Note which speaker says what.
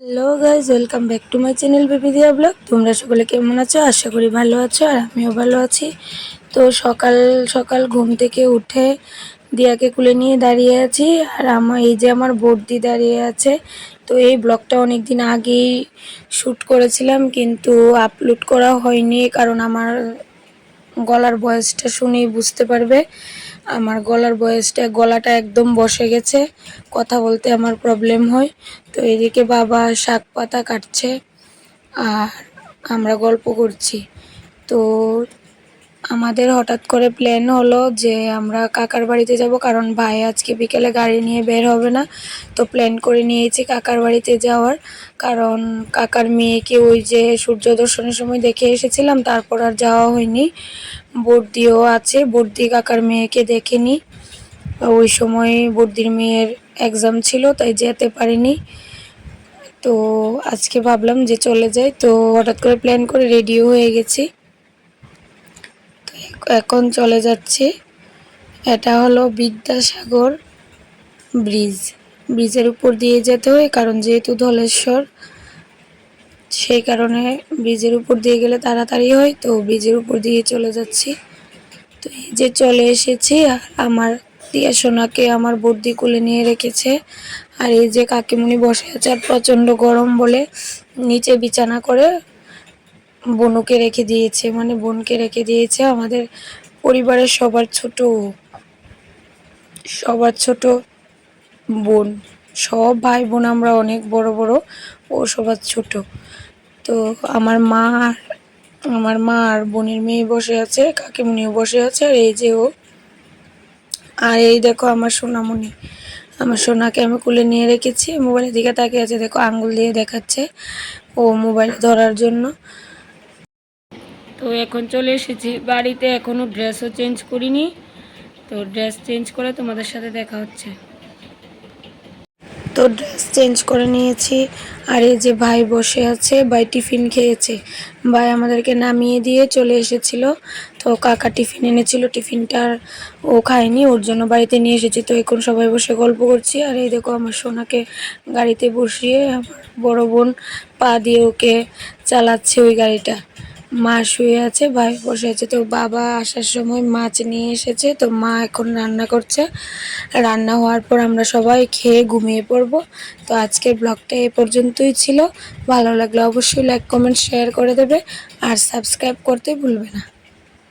Speaker 1: Hello guys welcome back to my channel baby Diya blog তোমরা সকলে কেমন আছো? আশা করি ভালো আছো আর আমিও ভালো আছি। তো সকাল সকাল ঘুম থেকে উঠে দিয়াকে কুলে নিয়ে দাঁড়িয়ে আছি। আর আমার এই যে আমার বর্দি দাঁড়িয়ে আছে, তো এই ব্লগটা অনেক দিন আগেই শ্যুট করেছিলাম, কিন্তু আপলোড করা হয়নি, কারণ আমার গলার বয়েসটা শুনেই বুঝতে পারবে। আমার গলার বয়সটা, গলাটা একদম বসে গেছে। কথা বলতে আমার প্রবলেম হয়। তো এদিকে বাবা শাক পাতা কাটছে, আর আমরা গল্প করছি। তো আমাদের হঠাৎ করে প্ল্যান হলো যে আমরা কাকার বাড়িতে যাব, কারণ ভাই আজকে বিকেলে গাড়ি নিয়ে বের হবে না। তো প্ল্যান করে নিয়েছি কাকার বাড়িতে যাওয়ার। কারণ কাকার মেয়েকে ওই যে সূর্য দর্শনের সময় দেখে এসেছিলাম, তারপর আর যাওয়া হয়নি। বর্দিও আছে, বর্দি কাকার মেয়েকে দেখেনি। ওই সময় বর্দির মেয়ের এক্সাম ছিল, তাই যেতে পারিনি। তো আজকে ভাবলাম যে চলে যাই। তো হঠাৎ করে প্ল্যান করে রেডিও হয়ে গেছি। এখন চলে যাচ্ছি। এটা হলো বিদ্যাসাগর ব্রিজ। ব্রিজের উপর দিয়ে যেতে হয়, কারণ যেহেতু ধলেশ্বর, সেই কারণে ব্রিজের উপর দিয়ে গেলে তাড়াতাড়ি হয়, তো ব্রিজের উপর দিয়ে চলে যাচ্ছি। তো এই যে চলে এসেছি, আর আমার দিয়া সোনাকে আমার বর্দি কোলে নিয়ে রেখেছে। আর এই যে কাকিমুনি বসে আছে আর প্রচণ্ড গরম বলে নিচে বিছানা করে বনুকে রেখে দিয়েছে মানে বোনকে রেখে দিয়েছে আমাদের পরিবারের সবার ছোট সবার ছোট বোন। সব ভাই বোন আমরা অনেক বড় বড়, ও সবার ছোট। তো আমার মা আমার মা আর বোনের মেয়ে বসে আছে, কাকিমুনিও বসে আছে, আর এই যে ও। আর এই দেখো আমার সোনামণি, আমার সোনাকে আমি কুলে নিয়ে রেখেছি, মোবাইলের দিকে তাকিয়ে আছে, দেখো আঙ্গুল দিয়ে দেখাচ্ছে ও মোবাইল ধরার জন্য। তো এখন চলে এসেছি বাড়িতে এখনও ড্রেসও চেঞ্জ করিনি। তো ড্রেস চেঞ্জ করে তোমাদের সাথে দেখা হচ্ছে। তো ড্রেস চেঞ্জ করে নিয়েছি। আর এই যে ভাই বসে আছে, ভাই টিফিন খেয়েছে। ভাই আমাদেরকে নামিয়ে দিয়ে চলে এসেছিল। তো কাকা টিফিন এনেছিল টিফিনটার ও খায়নি, ওর জন্য বাড়িতে নিয়ে এসেছি। তো এখন সবাই বসে গল্প করছি। আর এই দেখো আমার সোনাকে গাড়িতে বসিয়ে আমার বড় বোন পা দিয়ে ওকে চালাচ্ছে ওই গাড়িটা। মা শুয়ে আছে, ভাই বসে আছে। তো বাবা আসার সময় মাছ নিয়ে এসেছে, তো মা এখন রান্না করছে। রান্না হওয়ার পর আমরা সবাই খেয়ে ঘুমিয়ে পড়ব। তো আজকের ব্লগটা এ পর্যন্তই ছিল। ভালো লাগলে অবশ্যই লাইক কমেন্ট শেয়ার করে দেবে। আর সাবস্ক্রাইব করতে ভুলবে না।